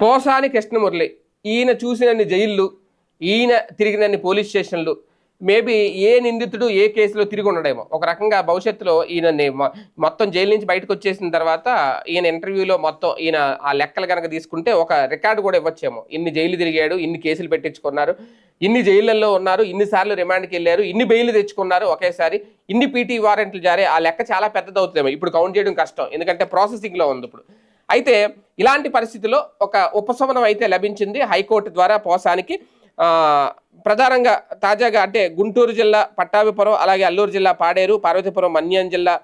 పోసాని కృష్ణమురళి. ఈయన చూసినన్ని జైళ్ళు ఈయన తిరిగినన్ని పోలీస్ స్టేషన్లు మేబీ ఏ నిందితుడు ఏ కేసులో తిరిగి ఉండడేమో. ఒక రకంగా భవిష్యత్తులో ఈయనని మొత్తం జైలు నుంచి బయటకు వచ్చేసిన తర్వాత ఈయన ఇంటర్వ్యూలో మొత్తం ఈయన ఆ లెక్కలు కనుక తీసుకుంటే ఒక రికార్డు కూడా ఇవ్వచ్చేమో. ఇన్ని జైలు తిరిగాడు ఇన్ని కేసులు పెట్టించుకున్నారు ఇన్ని జైళ్ళల్లో ఉన్నారు ఇన్నిసార్లు రిమాండ్కి వెళ్ళారు ఇన్ని బెయిల్ తెచ్చుకున్నారు ఒకేసారి ఇన్ని పీటీ వారెంట్లు జారే ఆ లెక్క చాలా పెద్దదవుతుందేమో. ఇప్పుడు కౌంట్ చేయడం కష్టం ఎందుకంటే ప్రాసెసింగ్లో ఉంది ఇప్పుడు. అయితే ఇలాంటి పరిస్థితిలో ఒక ఉపశమనం అయితే లభించింది హైకోర్టు ద్వారా పోసానికి. ప్రధానంగా తాజాగా అంటే గుంటూరు జిల్లా పట్టాభిపురం అలాగే అల్లూరు జిల్లా పాడేరు పార్వతీపురం మన్యం జిల్లా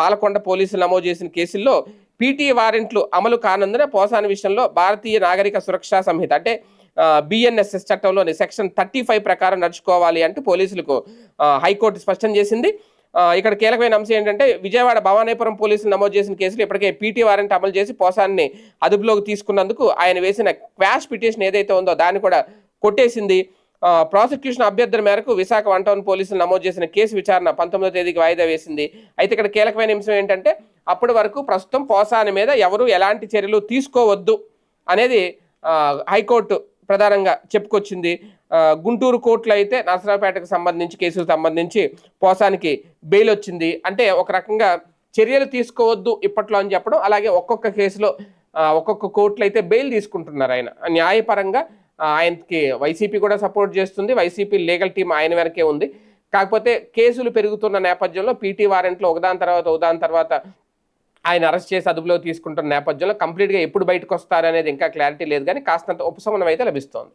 పాలకొండ పోలీసులు నమోదు చేసిన కేసుల్లో పీటీ వారెంట్లు అమలు కానందున పోసాని విషయంలో భారతీయ నాగరిక సురక్షా సంహిత అంటే బిఎన్ఎస్ఎస్ చట్టంలోని సెక్షన్ థర్టీ ఫైవ్ ప్రకారం నడుచుకోవాలి అంటూ పోలీసులకు హైకోర్టు స్పష్టం చేసింది. ఇక్కడ కీలకమైన అంశం ఏంటంటే విజయవాడ భవానీపురం పోలీసులు నమోదు చేసిన కేసులు ఇప్పటికే పీటీ వారెంట్ అమలు చేసి పోసాన్ని అదుపులోకి తీసుకున్నందుకు ఆయన వేసిన క్వాష్ పిటిషన్ ఏదైతే ఉందో దాన్ని కూడా కొట్టేసింది. ప్రాసిక్యూషన్ అభ్యర్థన మేరకు విశాఖ వన్ టౌన్ పోలీసులు నమోదు చేసిన కేసు విచారణ పంతొమ్మిదో తేదీకి వాయిదా వేసింది. అయితే ఇక్కడ కీలకమైన అంశం ఏంటంటే అప్పటి వరకు ప్రస్తుతం పోసాని మీద ఎవరు ఎలాంటి చర్యలు తీసుకోవద్దు అనేది హైకోర్టు ప్రధానంగా చెప్పుకొచ్చింది గుంటూరు కోర్టులో అయితే నరసరావుపేటకు సంబంధించి కేసుకు సంబంధించి పోసానికి బెయిల్ వచ్చింది. అంటే ఒక రకంగా చర్యలు తీసుకోవద్దు ఇప్పట్లో అని చెప్పడం అలాగే ఒక్కొక్క కేసులో ఒక్కొక్క కోర్టులో అయితే బెయిల్ తీసుకుంటున్నారు ఆయన. న్యాయపరంగా ఆయనకి వైసీపీ కూడా సపోర్ట్ చేస్తుంది వైసీపీ లీగల్ టీం ఆయన వెనకే ఉంది. కాకపోతే కేసులు పెరుగుతున్న నేపథ్యంలో పీటీ వారెంట్లో ఒకదాని తర్వాత ఒకదాని తర్వాత ఆయన అరెస్ట్ చేసి అదుపులో తీసుకుంటున్న నేపథ్యంలో కంప్లీట్గా ఎప్పుడు బయటకు వస్తారనేది ఇంకా క్లారిటీ లేదు కానీ కాస్తంత ఉపశమనం అయితే లభిస్తోంది.